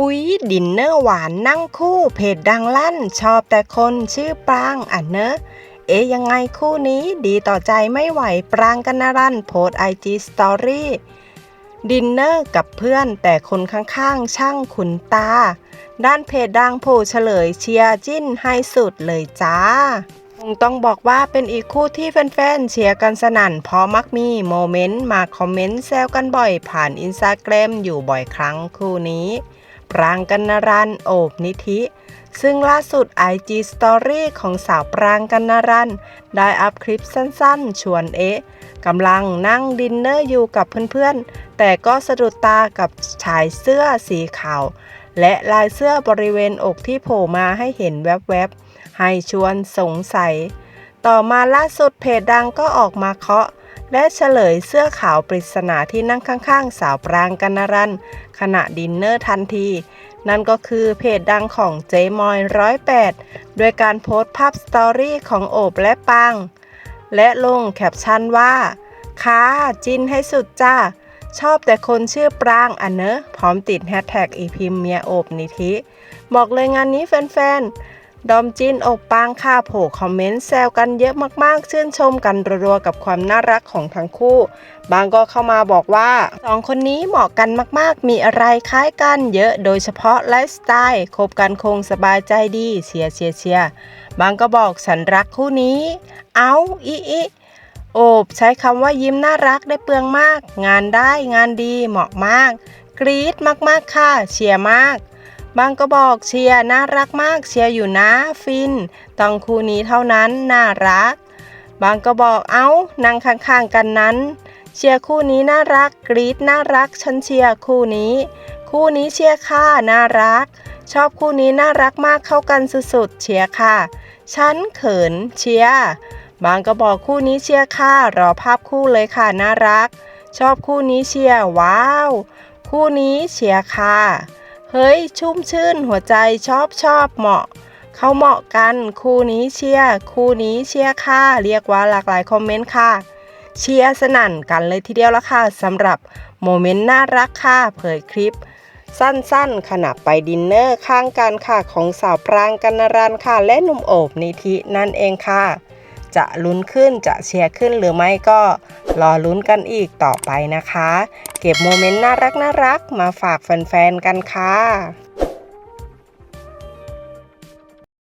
อุ๊ย ดินเนอร์หวานนั่งคู่เพจดังลั่น ชอบแต่คนชื่อปรางอะเนอะ เอ๊ยยังไงคู่นี้ดีต่อใจไม่ไหวปรางกันนรันโพสไอจีสตอรี่ดินเนอร์กับเพื่อนแต่คนข้างๆ ช่างขุนตา ด้านเพจดังโผล่เฉลยเชียร์จิ้นให้สุดเลยจ้าคงต้องบอกว่าเป็นอีกคู่ที่แฟนๆ เชียร์กันสนั่นเพราะมักมีโมเมนต์มาคอมเมนต์แซวกันบ่อยผ่านอินสตาแกรมอยู่บ่อยครั้งคู่นี้ ปรางกันรันโอบนิธิ ซึ่งล่าสุด IG Story ของสาวปรางกันนรัน ได้อัพคลิปสั้นๆ ชวนเอ๊ะกำลังนั่งดินเนอร์อยู่กับเพื่อนๆ แต่ก็สะดุดตากับชายเสื้อสีขาว และลายเสื้อบริเวณอกที่โผล่มาให้เห็นแวบๆ ให้ชวนสงสัย ต่อมาล่าสุดเพจดังก็ออกมาเคาะ และเฉลยเสื้อขาวปริศนาที่นั่งข้างๆ สาวปรางกันนรันขณะดินเนอร์ทันที นั่นก็คือเพจดังของเจมอยร้อยแปดโดยการโพสต์ภาพสตอรี่ของโอบและปังและลงแคปชั่นว่าค่ะจินให้สุดจ้า ชอบแต่คนชื่อปรางอันเนอะพร้อมติดแฮชแท็กอีพิมเมียโอบนิธิ บอกเลยงานนี้แฟนๆ ดอมจินอกปางค่ะโผล่คอมเมนต์แซวกันเยอะมากๆ ชื่นชมกันรัวๆกับความน่ารักของทั้งคู่ บางก็เข้ามาบอกว่าสองคนนี้เหมาะกันมากๆ มีอะไรคล้ายกันเยอะโดยเฉพาะไลฟ์สไตล์คบกันคงสบายใจดีเชียร์เชียร์เชียร์บางก็บอกฉันรักคู่นี้ เอาอีอีโอบใช้คำว่ายิ้มน่ารักได้เปลืองมาก งานได้งานดีเหมาะมาก กรี๊ดมากๆค่ะเชียร์มาก บางก็บอกเชียร์น่ารักมากเชียร์อยู่นะฟิน ต้องคู่นี้เท่านั้นน่ารัก บางก็บอกเอ้านั่งข้างๆกันนั้น เชียร์คู่นี้น่ารักกรี๊ดน่ารักฉันเชียร์คู่นี้ คู่นี้เชียร์ค่ะน่ารัก ชอบคู่นี้น่ารักมากเข้ากันสุดๆเชียร์ค่ะ ฉันเขินเชียร์บางก็บอกคู่นี้เชียร์ค่ะรอภาพคู่เลยค่ะน่ารัก ชอบคู่นี้เชียร์ว้าว คู่นี้เชียร์ค่ะ เฮ้ย ชุ่มชื่นหัวใจชอบชอบเหมาะ เขาเหมาะกัน คู่นี้เชียร์คู่นี้เชียร์ค่ะ เรียกว่าหลากหลายคอมเมนต์ค่ะ เชียร์สนั่นกันเลยทีเดียวละค่ะสำหรับโมเมนต์น่ารักค่ะเผยคลิป สั้นๆ ขณะไปดินเนอร์ข้างกันค่ะของสาวปรางกันนรันค่ะ และหนุ่มโอบนิธินั่นเองค่ะ จะลุ้นขึ้นจะเชียร์ขึ้นหรือไม่ก็รอลุ้นกันอีกต่อไปนะคะ เก็บโมเมนต์น่ารักน่ารักๆมาฝากแฟนๆกันค่ะ